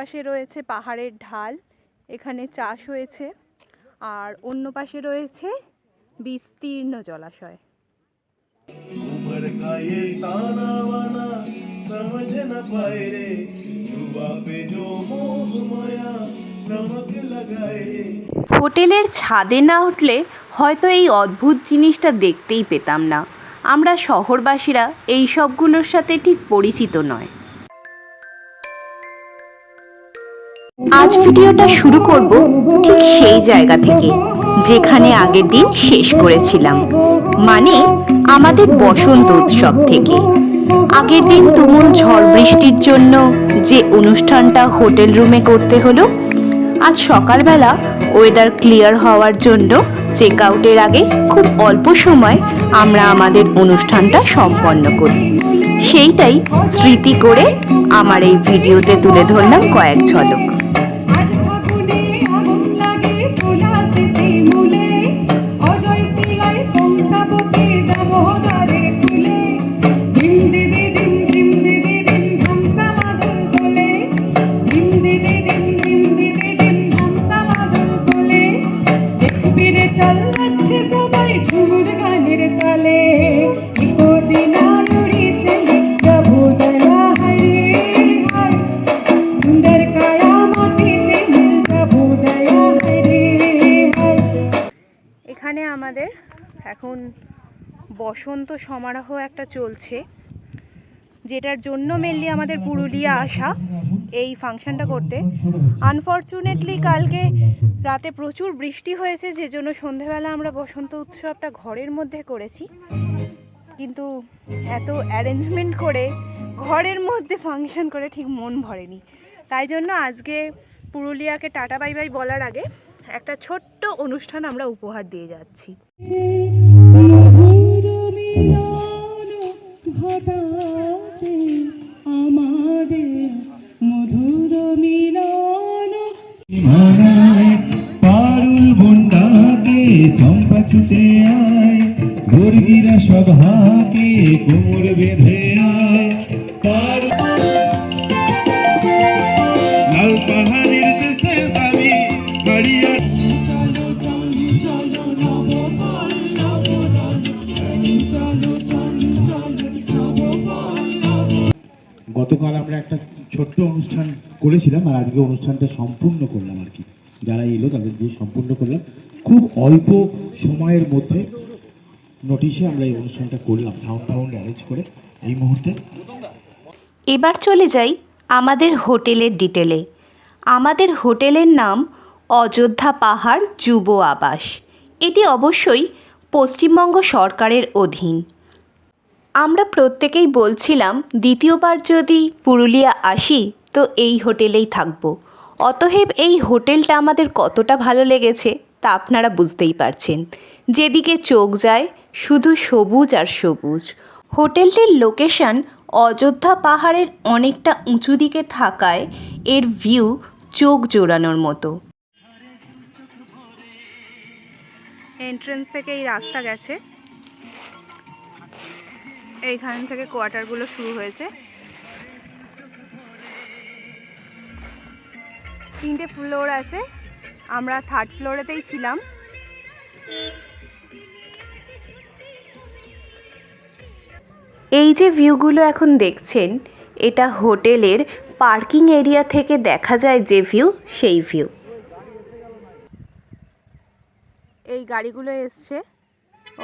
পাশে রয়েছে পাহাড়ের ঢাল এখানে চাষ হয়েছে। আর অন্য পাশে রয়েছে বিস্তীর্ণ জলাশয়। হোটেলের ছাদে না উঠলে হয়তো এই অদ্ভুত জিনিসটা দেখতেই পেতাম না। আমরা শহরবাসীরা এই সবগুলোর সাথে ঠিক পরিচিত নয়। আজ ভিডিওটা শুরু করব ঠিক সেই জায়গা থেকে, যেখানে আগের দিন শেষ করেছিলাম। মানে আমাদের বসন্ত উৎসব থেকে। আগের দিন তুমুল ঝড় বৃষ্টির জন্য যে অনুষ্ঠানটা হোটেল রুমে করতে হলো, আজ সকালবেলা ওয়েদার ক্লিয়ার হওয়ার জন্য চেক আউটের আগে খুব অল্প সময় আমরা আমাদের অনুষ্ঠানটা সম্পন্ন করি। সেইটাই স্মৃতি করে আমার এই ভিডিওতে তুলে ধরলাম কয়েক ঝলক। বসন্ত সমারোহ একটা চলছে, যেটার জন্য মেনলি আমাদের পুরুলিয়া আসা এই ফাংশনটা করতে। আনফর্চুনেটলি কালকে রাতে প্রচুর বৃষ্টি হয়েছে যে জন্য সন্ধেবেলা আমরা বসন্ত উৎসবটা ঘরের মধ্যে করেছি। কিন্তু এত অ্যারেঞ্জমেন্ট করে ঘরের মধ্যে ফাংশন করে ঠিক মন ভরেনি। তাই জন্য আজকে পুরুলিয়াকে টাটা বাই বাই বলার আগে একটা ছোট্ট অনুষ্ঠান আমরা উপহার দিয়ে যাচ্ছি। ঘটাতে আমাদের মধুর মিলন। পারুল বন্ডাকে চম্পা ছুটে আয় গর্গিরা সভাকে কোমর বেঁধে করেছিলাম আর আজকে অনুষ্ঠানটা সম্পূর্ণ করলাম আর কি। যারা এলো তাদের দিয়ে সম্পূর্ণ করলাম। খুব অল্প সময়ের মধ্যে নোটিশে আমরা এই অনুষ্ঠানটা করলাম সাউন্ড ফাউন্ড অ্যারেঞ্জ করে এই মুহূর্তে। এবার চলে যাই আমাদের হোটেলের ডিটেলে আমাদের হোটেলের নাম অযোধ্যা পাহাড় যুব আবাস। এটি অবশ্যই পশ্চিমবঙ্গ সরকারের অধীন। আমরা প্রত্যেকেই বলছিলাম, দ্বিতীয়বার যদি পুরুলিয়া আসি তো এই হোটেলেই থাকব। অতএব এই হোটেলটা আমাদের কতটা ভালো লেগেছে তা আপনারা বুঝতেই পারছেন। যেদিকে চোখ যায়, শুধু সবুজ আর সবুজ। হোটেলটির লোকেশন অযোধ্যা পাহাড়ের অনেকটা উঁচু দিকে থাকায় এর ভিউ চোখ জোড়ানোর মতো। এন্ট্রেন্স থেকে এই রাস্তা গেছে। এইখান থেকে কোয়ার্টারগুলো শুরু হয়েছে। তিনটে ফ্লোর আছে। আমরা থার্ড ফ্লোরেতেই ছিলাম। এই যে ভিউগুলো এখন দেখছেন, এটা হোটেলের পার্কিং এরিয়া থেকে দেখা যায় যে ভিউ সেই ভিউ এই গাড়িগুলো এসছে।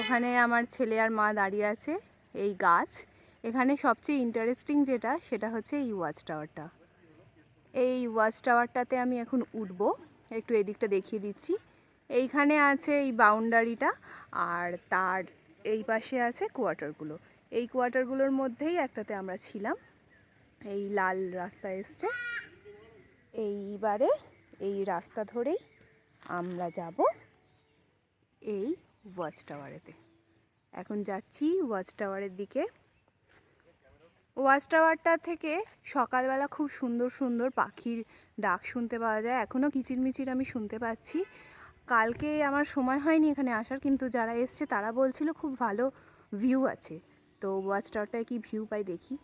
ওখানে আমার ছেলে আর মা দাঁড়িয়ে আছে, এই গাছ। এখানে সবচেয়ে ইন্টারেস্টিং যেটা, সেটা হচ্ছে এই ওয়াচ টাওয়ারটা এই ওয়াচ টাওয়ারটাতে আমি এখন উঠব। একটু এদিকটা দেখিয়ে দিচ্ছি। এইখানে আছে এই বাউন্ডারিটা আর তার এই পাশে আছে কোয়ার্টারগুলো এই কোয়ার্টারগুলোর মধ্যেই একটাতে আমরা ছিলাম। এই লাল রাস্তা এসছে। এইবারে এই রাস্তা ধরেই আমরা যাব এই ওয়াচ টাওয়ারেতে এখন যাচ্ছি ওয়াচ টাওয়ারের দিকে। ওয়াচ টাওয়ারটা থেকে সকালবেলা খুব সুন্দর সুন্দর পাখির ডাক শুনতে পাওয়া যায়। এখনও কিচিরমিচির আমি শুনতে পাচ্ছি। কালকে আমার সময় হয়নি এখানে আসার, কিন্তু যারা এসছে তারা বলছিল খুব ভালো ভিউ আছে। তো ওয়াচ টাওয়ারটায় কি ভিউ পাই দেখি।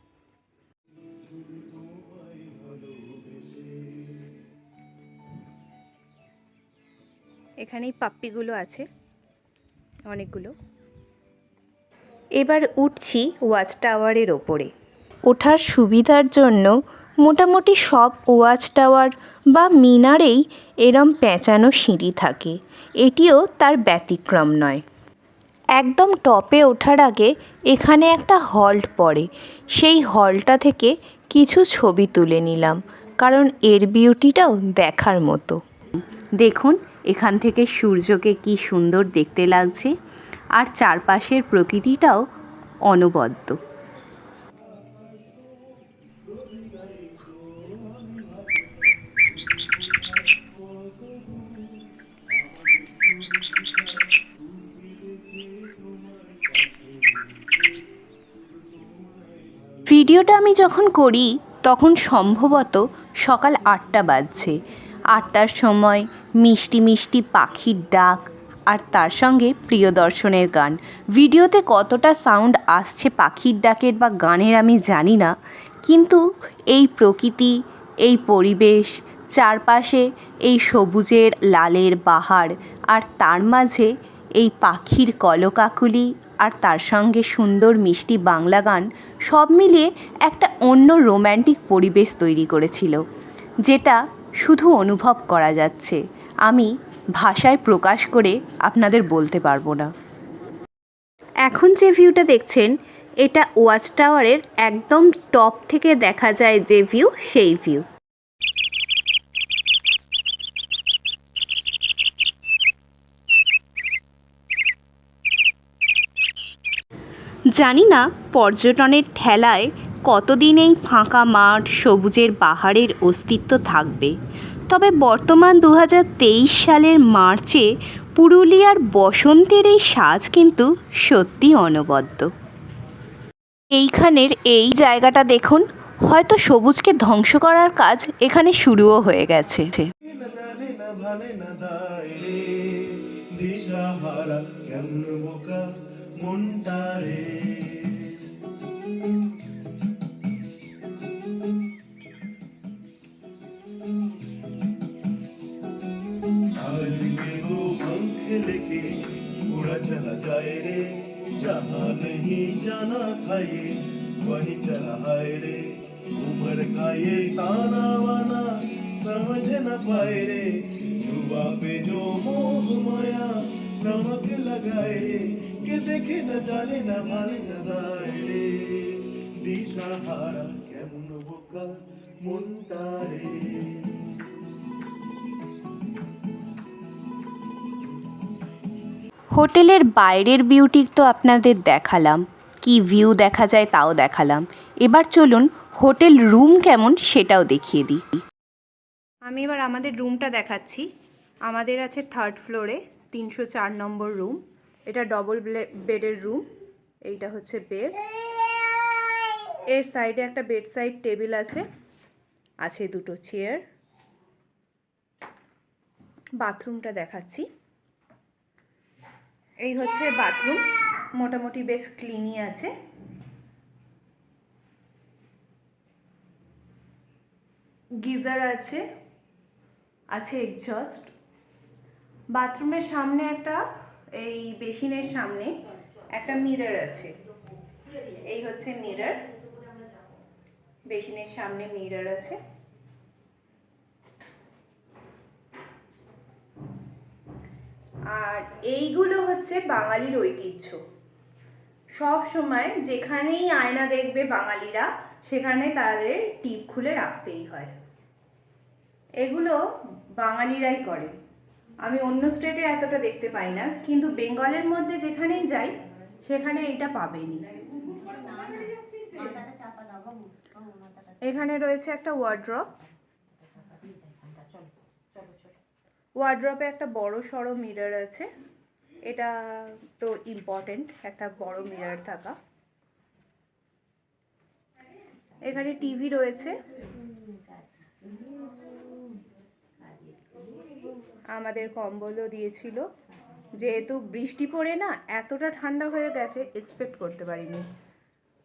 এখানেই পাপ্পিগুলো আছে, অনেকগুলো। এবার উঠছি ওয়াচ টাওয়ারের ওপরে। ওঠার সুবিধার জন্য মোটামুটি সব ওয়াচ টাওয়ার বা মিনারেই এরম পেঁচানো সিঁড়ি থাকে। এটিও তার ব্যতিক্রম নয়। একদম টপে ওঠার আগে এখানে একটা হল্ট পড়ে। সেই হলটা থেকে কিছু ছবি তুলে নিলাম, কারণ এর বিউটিটাও দেখার মতো। দেখুন, এখান থেকে সূর্যকে কি সুন্দর দেখতে লাগছে, আর চারপাশের প্রকৃতিটাও অনবদ্য ভিডিওটা আমি যখন করি, তখন সম্ভবত সকাল আটটা বাজছে। আটটার সময় মিষ্টি মিষ্টি পাখির ডাক আর তার সঙ্গে প্রিয়দর্শনের গান। ভিডিওতে কতটা সাউন্ড আসছে পাখির ডাকের বা গানের আমি জানি না, কিন্তু এই প্রকৃতি, এই পরিবেশ, চারপাশে এই সবুজের, লালের বাহার আর তার মাঝে এই পাখির কলকাকুলি আর তার সঙ্গে সুন্দর মিষ্টি বাংলা গান সব মিলিয়ে একটা অন্য রোম্যান্টিক পরিবেশ তৈরি করেছিল, যেটা শুধু অনুভব করা যাচ্ছে। আমি ভাষায় প্রকাশ করে আপনাদের বলতে পারব না। এখন যে ভিউটা দেখছেন, এটা ওয়াচ টাওয়ারের একদম টপ থেকে দেখা যায় যে ভিউ, সেই ভিউ। জানি না পর্যটনের ঠেলায় কতদিন এই ফাঁকা মাঠ, সবুজের পাহাড়ের অস্তিত্ব থাকবে। তবে বর্তমান দু হাজার তেইশ সালের মার্চে পুরুলিয়ার বসন্তের এই সাজ কিন্তু সত্যি অনবদ্য। এইখানের এই জায়গাটা দেখুন, হয়তো সবুজকে ধ্বংস করার কাজ এখানে শুরুও হয়ে গেছে। দিশাহারা কেমন বোকা। মনটা রে आज के दो पंख लेके उड़ा चला जाए रे जहाँ नहीं जाना था ये वही चला आए रे उम्र का ये ताना वाना समझ न पाए रे युवा पे जो मोह माया नमक लगाए रे কে দেখে না জানে না মানে না দায় রে দিশাহারা কেমন বোকা মনটা রে হোটেলের বাইরের বিউটিক তো আপনাদের দেখালাম। কি ভিউ দেখা যায় তাও দেখালাম। এবার চলুন হোটেল রুম কেমন সেটাও দেখিয়ে দিই। আমি এবার আমাদের রুমটা দেখাচ্ছি। আমাদের আছে থার্ড ফ্লোরে তিনশো চার নম্বর রুম। এটা ডবল বেডের রুম এইটা হচ্ছে বেড এর সাইডে একটা বেড সাইড টেবিল আছে আছে দুটো চেয়ার বাথরুমটা দেখাচ্ছি। এই হচ্ছে বাথরুম মোটামুটি বেশ ক্লিনই আছে। গিজার আছে আছে এক্সস্ট বাথরুমের সামনে একটা এই বেসিনের সামনে একটা মিরর আছে। এই হচ্ছে মিরর বেসিনের সামনে মিরর আছে। আর এইগুলো হচ্ছে বাঙালির ঐতিহ্য। সব সময় যেখানেই আয়না দেখবে বাঙালিরা, সেখানে তাদের টিপ খুলে রাখতেই হয়। এগুলো বাঙালিরাই করে। আমি অন্য স্টেটে এতটা দেখতে পাই না, কিন্তু বেঙ্গলের মধ্যে যেখানেই যাই, সেখানে এটা পাবেনি এখানে রয়েছে একটা ওয়ার্ড্রপ ওয়ার্ড্রপে একটা বড় সড়ো মিরর আছে। এটা তো ইম্পর্টেন্ট একটা বড় মিরর থাকা। এখানে টিভি রয়েছে। আমাদের কম্বলও দিয়েছিল। যেহেতু বৃষ্টি পড়ে না, এতটা ঠান্ডা হয়ে গেছে এক্সপেক্ট করতে পারিনি।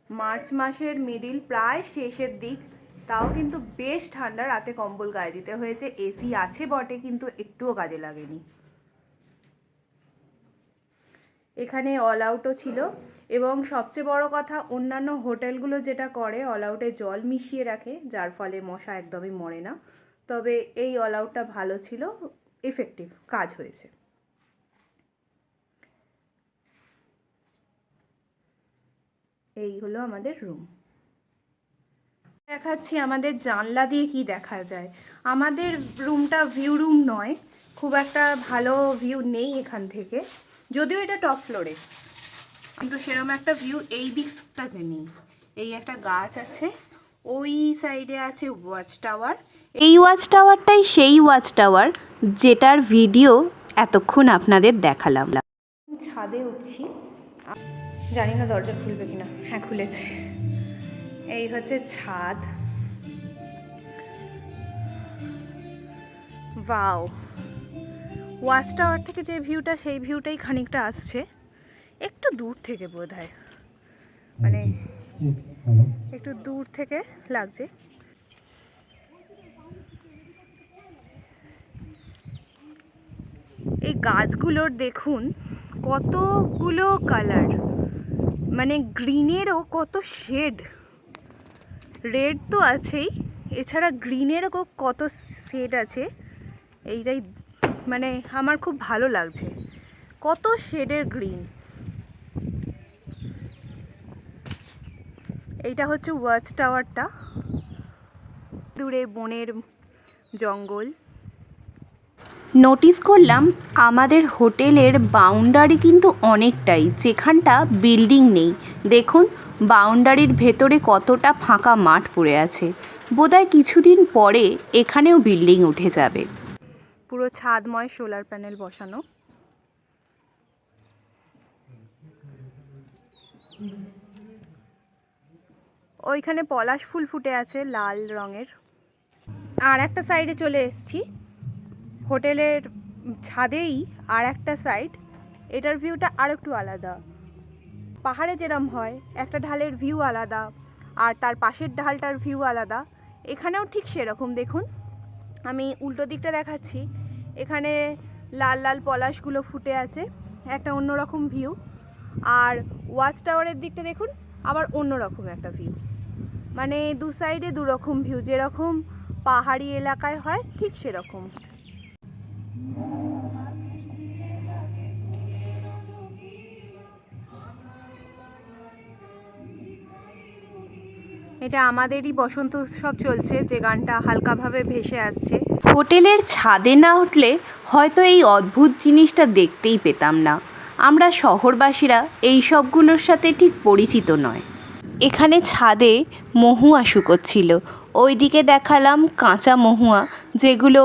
মার্চ মাসের মিডিল প্রায় শেষের দিক। তাও কিন্তু বেশ ঠান্ডা, রাতে কম্বল গায়ে দিতে হয়েছে। এসি আছে বটে, কিন্তু একটুও কাজে লাগেনি। এখানে অল আউটও ছিল। এবং সবচেয়ে বড় কথা, অন্যান্য হোটেলগুলো যেটা করে অল আউটে জল মিশিয়ে রাখে, যার ফলে মশা একদমই মরে না। তবে এই অল আউটটা ভালো ছিল। এফেক্টিভ কাজ হয়েছে। এই হলো আমাদের রুম দেখাচ্ছি আমাদের জানলা দিয়ে কি দেখা যায়। আমাদের রুমটা ভিউ রুম নয়, খুব একটা ভালো ভিউ নেই এখান থেকে। যদিও এটা টপ ফ্লোরে কিন্তু সেরকম একটা ভিউ এই দিকটাতে নেই। এই একটা গাছ আছে, ওই সাইডে আছে ওয়াচ টাওয়ার এই ওয়াচ টাওয়ারটাই সেই ওয়াচ টাওয়ার যেটার ভিডিও এতক্ষণ আপনাদের দেখালাম। ছাদে উঠছি। জানি না দরজা খুলবে কিনা। হ্যাঁ খুলেছে। এই হচ্ছে ছাদ। বাও ওয়াচ টাওয়ার থেকে যে ভিউটা সেই ভিউটাই খানিকটা আসছে। একটু দূর থেকে বোধ হয় মানে একটু দূর থেকে লাগছে। এই গাছগুলোর দেখুন, কতগুলো কালার মানে গ্রিনেরও কত শেড রেড তো আছেই, এছাড়া গ্রিনেরও কত শেড আছে। এইটাই মানে আমার খুব ভালো লাগছে। কত শেডের গ্রিন এইটা হচ্ছে ওয়াচ টাওয়ারটা দূরে বনের জঙ্গল। নোটিস করলাম আমাদের হোটেলের বাউন্ডারি কিন্তু অনেকটাই, যেখানটা বিল্ডিং নেই। দেখুন বাউন্ডারির ভেতরে কতটা ফাঁকা মাঠ পড়ে আছে। বোধহয় কিছুদিন পরে এখানেও বিল্ডিং উঠে যাবে। পুরো ছাদময় সোলার প্যানেল বসানো। ওইখানে পলাশ ফুল ফুটে আছে লাল রঙের। আর একটা সাইডে চলে এসেছি। হোটেলের ছাদেই আর একটা সাইড এটার ভিউটা আর একটু আলাদা। পাহাড়ে যেরম হয়, একটা ঢালের ভিউ আলাদা, আর তার পাশের ঢালটার ভিউ আলাদা। এখানেও ঠিক সেরকম, দেখুন। আমি উল্টো দিকটা দেখাচ্ছি। এখানে লাল লাল পলাশগুলো ফুটে আছে, একটা অন্যরকম ভিউ আর ওয়াচ টাওয়ারের দিকটা দেখুন, আবার অন্যরকম একটা ভিউ মানে দু সাইডে দুরকম ভিউ যেরকম পাহাড়ি এলাকায় হয়, ঠিক সেরকম। এটা আমাদেরই বসন্ত উৎসব চলছে, যে গানটা হালকাভাবে ভেসে আসছে। হোটেলের ছাদে না উঠলে হয়তো এই অদ্ভুত জিনিসটা দেখতেই পেতাম না। আমরা শহরবাসীরা এই সবগুলোর সাথে ঠিক পরিচিত নয়। এখানে ছাদে মহুয়া শুকোচ্ছিল। ওইদিকে দেখালাম কাঁচা মহুয়া, যেগুলো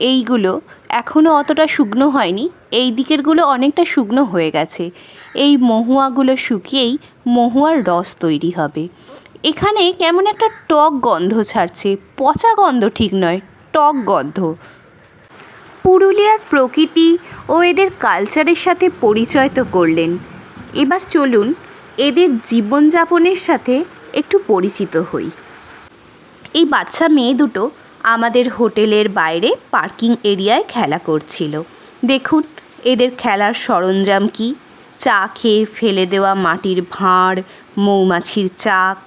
এইগুলো এখনও অতটা শুকনো হয়নি। এই দিকেরগুলো অনেকটা শুকনো হয়ে গেছে। এই মহুয়াগুলো শুকিয়েই মহুয়ার রস তৈরি হবে। এখানে কেমন একটা টক গন্ধ ছাড়ছে। পচা গন্ধ ঠিক নয়, টক গন্ধ। পুরুলিয়ার প্রকৃতি ও এদের কালচারের সাথে পরিচয় তো করলেন। এবার চলুন এদের জীবনযাপনের সাথে একটু পরিচিত হই। এই বাচ্চা মেয়ে দুটো আমাদের হোটেলের বাইরে পার্কিং এরিয়ায় খেলা করছিল। দেখুন, এদের খেলার সরঞ্জাম কি? চা খেয়ে ফেলে দেওয়া মাটির ভাঁড়, মৌমাছির চাক।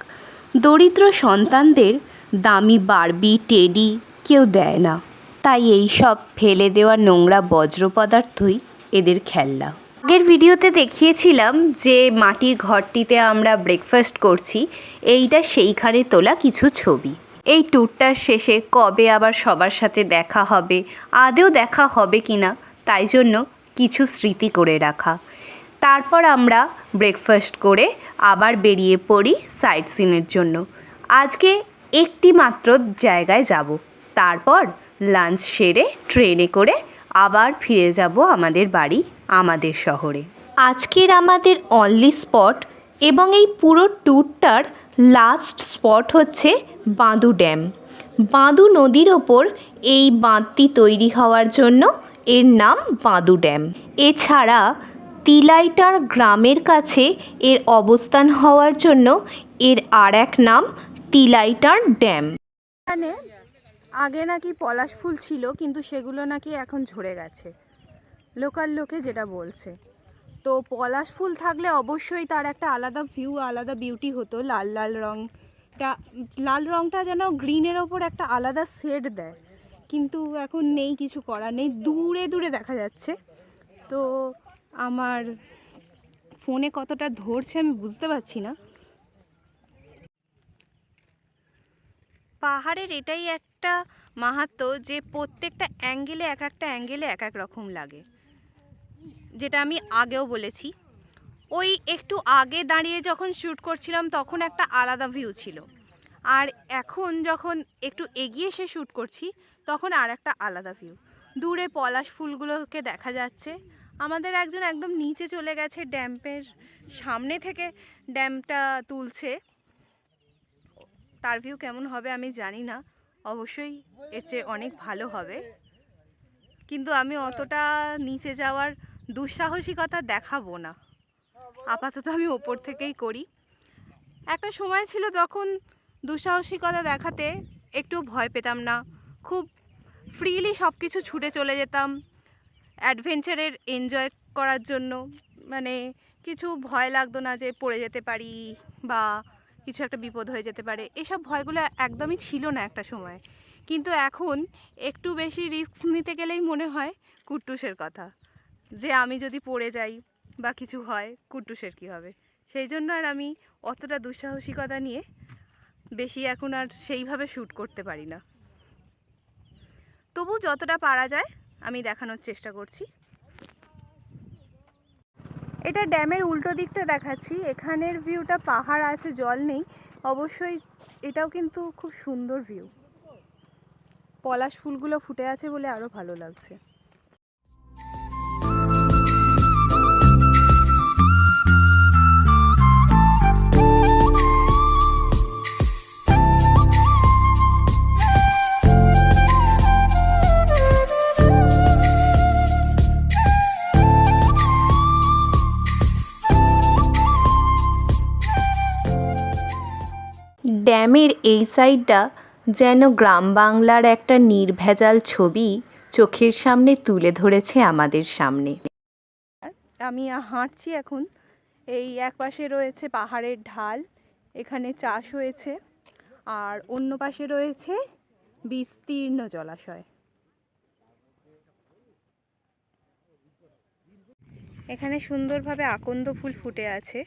দরিদ্র সন্তানদের দামি বারবি, টেডি কেউ দেয় না। তাই এই সব ফেলে দেওয়া নোংরা বজ্র পদার্থই এদের খেলনা। আগের ভিডিওতে দেখিয়েছিলাম যে মাটির ঘরটিতে আমরা ব্রেকফাস্ট করছি। এইটা সেইখানে তোলা কিছু ছবি। এই ট্যুরটার শেষে কবে আবার সবার সাথে দেখা হবে? আদেও দেখা হবে কি না? তাই জন্য কিছু স্মৃতি করে রাখা। তারপর আমরা ব্রেকফাস্ট করে আবার বেরিয়ে পড়ি সাইট সিনের জন্য। আজকে একটি মাত্র জায়গায় যাব। তারপর লাঞ্চ সেরে ট্রেনে করে আবার ফিরে যাব আমাদের বাড়ি, আমাদের শহরে। আজকের আমাদের অনলি স্পট এবং এই পুরো ট্যুরটার লাস্ট স্পট হচ্ছে বাঁদু ড্যাম বাঁদু নদীর ওপর এই বাঁধটি তৈরি হওয়ার জন্য এর নাম বাঁদু ড্যাম এছাড়া তিলাইটার গ্রামের কাছে এর অবস্থান হওয়ার জন্য এর আর এক নাম তিলাইটার ড্যাম এখানে আগে নাকি পলাশ ফুল ছিল, কিন্তু সেগুলো নাকি এখন ঝরে গেছে। লোকাল লোকে যেটা বলছে। তো পলাশ ফুল থাকলে অবশ্যই তার একটা আলাদা ভিউ আলাদা বিউটি হতো, লাল লাল রংটা লাল রংটা যেন গ্রিনের ওপর একটা আলাদা শেড দেয়। কিন্তু এখন নেই, কিছু করার নেই। দূরে দূরে দেখা যাচ্ছে। তো আমার ফোনে কতটা ধরছে আমি বুঝতে পারছি না। পাহাড়ের এটাই একটা মাহাত্ম যে প্রত্যেকটা অ্যাঙ্গেলে এক একটা অ্যাঙ্গেলে এক এক রকম লাগে। যেটা আমি আগেও বলেছি, ওই একটু আগে দাঁড়িয়ে যখন শ্যুট করছিলাম তখন একটা আলাদা ভিউ ছিল। আর এখন যখন একটু এগিয়ে এসে শ্যুট করছি, তখন আর একটা আলাদা ভিউ দূরে পলাশ ফুলগুলোকে দেখা যাচ্ছে। আমাদের একজন একদম নিচে চলে গেছে ড্যাম্পের সামনে থেকে ড্যামটা তুলছে। তার ভিউ কেমন হবে আমি জানি না। অবশ্যই এর চেয়ে অনেক ভালো হবে। কিন্তু আমি অতটা নিচে যাওয়ার দুঃসাহসিকতা দেখাবো না। আপাতত আমি ওপর থেকেই করি। একটা সময় ছিল তখন দুঃসাহসিকতা দেখাতে একটু ভয় পেতাম না। খুব ফ্রিলি সব কিছু ছুটে চলে যেতাম। অ্যাডভেঞ্চারের এনজয় করার জন্য। মানে কিছু ভয় লাগতো না যে পড়ে যেতে পারি বা কিছু একটা বিপদ হয়ে যেতে পারে। এসব ভয়গুলো একদমই ছিল না একটা সময়। কিন্তু এখন একটু বেশি রিস্ক নিতে গেলেই মনে হয় কুট্টুসের কথা। যে আমি যদি পড়ে যাই বা কিছু হয় কুট্টুসের কী হবে? সেই জন্য আর আমি অতটা দুঃসাহসিকতা নিয়ে বেশি এখন আর সেইভাবে শ্যুট করতে পারি না। তবু যতটা পারা যায়, আমি দেখানোর চেষ্টা করছি। এটা ড্যামের উল্টো দিকটা দেখাচ্ছি। এখানের ভিউটা পাহাড় আছে, জল নেই। অবশ্যই এটাও কিন্তু খুব সুন্দর ভিউ। পলাশ ফুলগুলো ফুটে আছে বলে আরও ভালো লাগছে। ড্যামের এই সাইডটা যেন গ্রাম বাংলার একটা নির্ভেজাল ছবি চোখের সামনে তুলে ধরেছে আমাদের সামনে। আমি হাঁটছি এখন। এই এক পাশে রয়েছে পাহাড়ের ঢাল, এখানে চাষ হয়েছে। আর অন্য পাশে রয়েছে বিস্তীর্ণ জলাশয়। এখানে সুন্দরভাবে আকন্দ ফুল ফুটে আছে।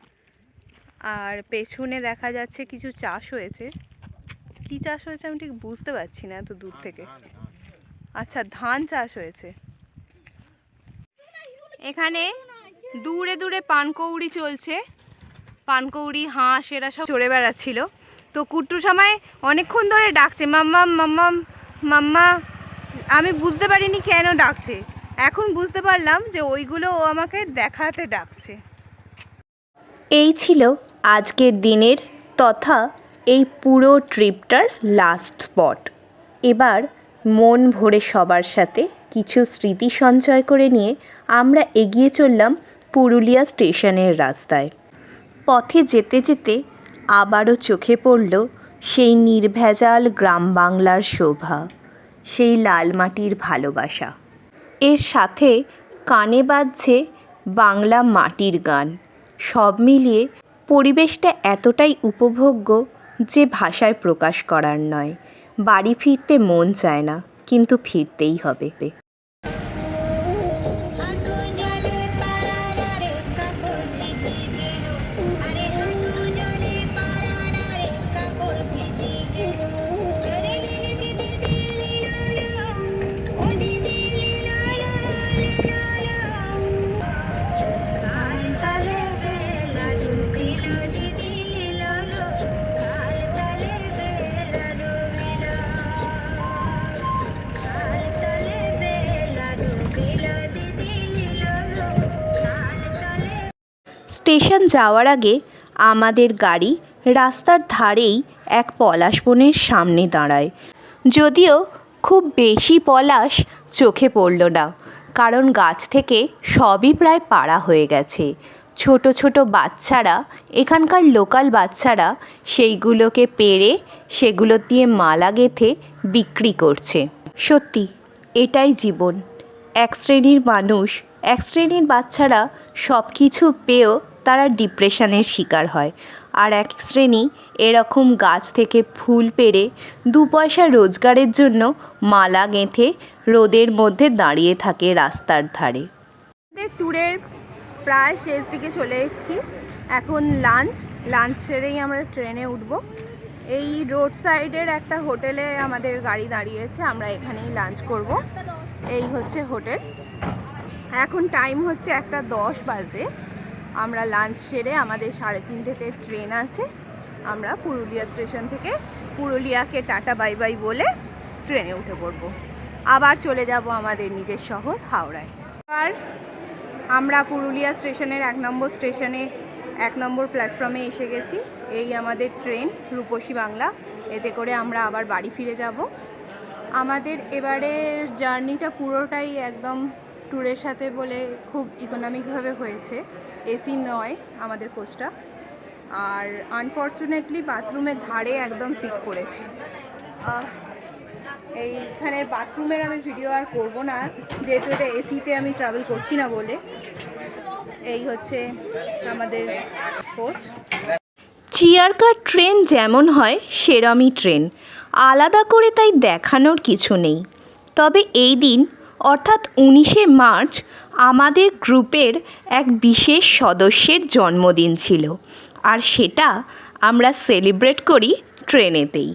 আর পেছনে দেখা যাচ্ছে কিছু চাষ হয়েছে। কি চাষ হয়েছে আমি ঠিক বুঝতে পারছি না এত দূর থেকে। আচ্ছা ধান চাষ হয়েছে। এখানে দূরে দূরে পানকৌড়ি চলছে। পানকৌড়ি হাঁস এরা সব চড়ে বেড়াচ্ছিল। তো কুট্টু সময় অনেকক্ষণ ধরে ডাকছে মাম্মা মাম্মাম মাম্মা। আমি বুঝতে পারিনি কেন ডাকছে। এখন বুঝতে পারলাম যে ওইগুলো ও আমাকে দেখাতে ডাকছে। এই ছিল আজকের দিনের তথা এই পুরো ট্রিপটার লাস্ট স্পট। এবার মন ভরে সবার সাথে কিছু স্মৃতি সঞ্চয় করে নিয়ে আমরা এগিয়ে চললাম পুরুলিয়া স্টেশনের রাস্তায়। পথে যেতে যেতে আবারও চোখে পড়ল সেই নির্ভেজাল গ্রাম বাংলার শোভা, সেই লাল মাটির ভালোবাসা। এর সাথে কানে বাজছে বাংলা মাটির গান। সব মিলিয়ে পরিবেশটা এতটাই উপভোগ্য যে ভাষায় প্রকাশ করার নয়। বাড়ি ফিরতে মন চায় না, কিন্তু ফিরতেই হবে। স্টেশন যাওয়ার আগে আমাদের গাড়ি রাস্তার ধারেই এক পলাশ বনের সামনে দাঁড়ায়। যদিও খুব বেশি পলাশ চোখে পড়ল না, কারণ গাছ থেকে সবই প্রায় পাড়া হয়ে গেছে। ছোট ছোট বাচ্চারা, এখানকার লোকাল বাচ্চারা সেইগুলোকে পেড়ে সেগুলো দিয়ে মালা গেঁথে বিক্রি করছে। সত্যি, এটাই জীবন। এক শ্রেণির মানুষ, এক শ্রেণির বাচ্চারা সব কিছু পেয়েও তারা ডিপ্রেশনের শিকার হয়। আর এক শ্রেণি এরকম গাছ থেকে ফুল পেড়ে দু পয়সা রোজগারের জন্য মালা গেঁথে রোদের মধ্যে দাঁড়িয়ে থাকে রাস্তার ধারে। ট্যুরের প্রায় শেষ দিকে চলে এসেছি। এখন লাঞ্চ লাঞ্চ সেরেই আমরা ট্রেনে উঠব। এই রোড সাইডের একটা হোটেলে আমাদের গাড়ি দাঁড়িয়েছে, আমরা এখানেই লাঞ্চ করব। এই হচ্ছে হোটেল। এখন টাইম হচ্ছে একটা দশ বাজে। আমরা লাঞ্চ সেরে আমাদের সাড়ে তিনটেতে ট্রেন আছে। আমরা পুরুলিয়া স্টেশন থেকে পুরুলিয়াকে টাটা বাই বাই বলে ট্রেনে উঠে পড়ব। আবার চলে যাব আমাদের নিজের শহর হাওড়ায়। আর আমরা পুরুলিয়া স্টেশনের এক নম্বর স্টেশনে এক নম্বর প্ল্যাটফর্মে এসে গেছি। এই আমাদের ট্রেন রূপসী বাংলা। এতে করে আমরা আবার বাড়ি ফিরে যাব। আমাদের এবারের জার্নিটা পুরোটাই একদম ট্যুরের সাথে বলে খুব ইকোনমিকভাবে হয়েছে। এসি নয় আমাদের কোচটা। আর আনফর্চুনেটলি বাথরুমের ধারে একদম সিট করেছে। আহ, এইখানের বাথরুমের আমি ভিডিও আর করব না যেহেতু এটা এসিতে আমি ট্রাভেল করছি না বলে। এই হচ্ছে আমাদের কোচ চিয়ারকার ট্রেন যেমন হয় সেরমই ট্রেন আলাদা করে তাই দেখানোর কিছু নেই। তবে এই দিন অর্থাৎ উনিশে মার্চ আমাদের গ্রুপের এক বিশেষ সদস্যের জন্মদিন ছিল। আর সেটা আমরা সেলিব্রেট করি ট্রেনেতেই।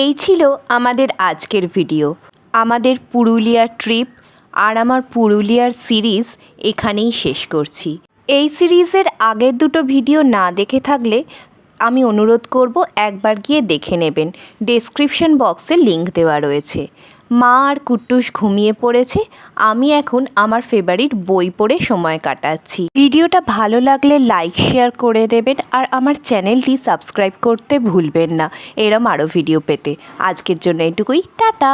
এই ছিল আমাদের আজকের ভিডিও আমাদের পুরুলিয়ার ট্রিপ আর আমার পুরুলিয়ার সিরিজ এখানেই শেষ করছি। এই সিরিজের আগের দুটো ভিডিও না দেখে থাকলে আমি অনুরোধ করব একবার গিয়ে দেখে নেবেন। ডেসক্রিপশন বক্সে লিংক দেওয়া রয়েছে। মা আর কুট্টুস ঘুমিয়ে পড়েছে, আমি এখন আমার ফেভারিট বই পড়ে সময় কাটাচ্ছি। ভিডিওটা ভালো লাগলে লাইক শেয়ার করে দেবেন আর আমার চ্যানেলটি সাবস্ক্রাইব করতে ভুলবেন না। এরম আরও ভিডিও পেতে। আজকের জন্য এটুকুই, টাটা!